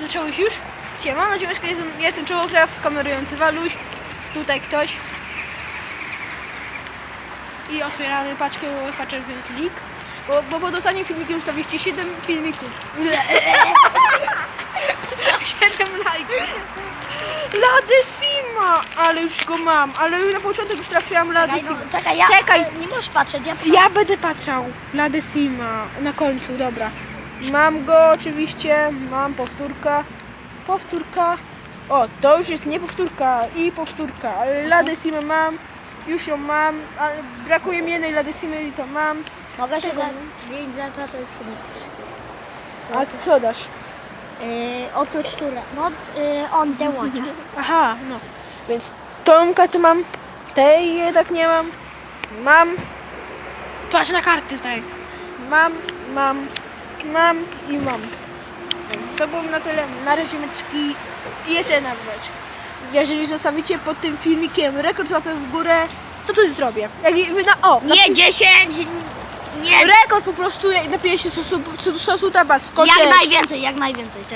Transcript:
Zacząłeś już? Siema, no ciemeczka, jestem, ja jestem Czołokraw, kamerujący Waluś. Tutaj ktoś. I otwieramy paczkę UEFA Champions League. Bo, bo pod ostatnim filmikiem ustawiliście 7 filmików. 7 lajków. Ladesima! Ale już go mam. Ale na początek już trafiłam Czekaj, Ladesima. no, czekaj, ja Czekaj. nie możesz patrzeć, ja Ja będę patrzał na Decima na końcu, dobra. Mam go oczywiście, mam powtórka, powtórka. O, to już jest nie powtórka i powtórka, ale La Decima mam, już ją mam, ale brakuje mi jednej La Decimy i to mam. mogę się zamienić za co to jest chyba. A co dasz? Yy, oprócz tyle, no yy, on the watch. Aha, no. Więc Tomka to mam, tej jednak nie mam. Mam. Patrz na karty tutaj. Mam, mam, mam i mam. Więc to było na tyle. Na razie meczki. I jeszcze rzecz. Jeżeli zostawicie pod tym filmikiem rekord łapy w górę, to coś zrobię. Jak wy na o! Na, Nie 10, nie. rekord po prostu napiję się sosu, sosu tabasco. Jak Cześć. najwięcej, jak najwięcej, cześć.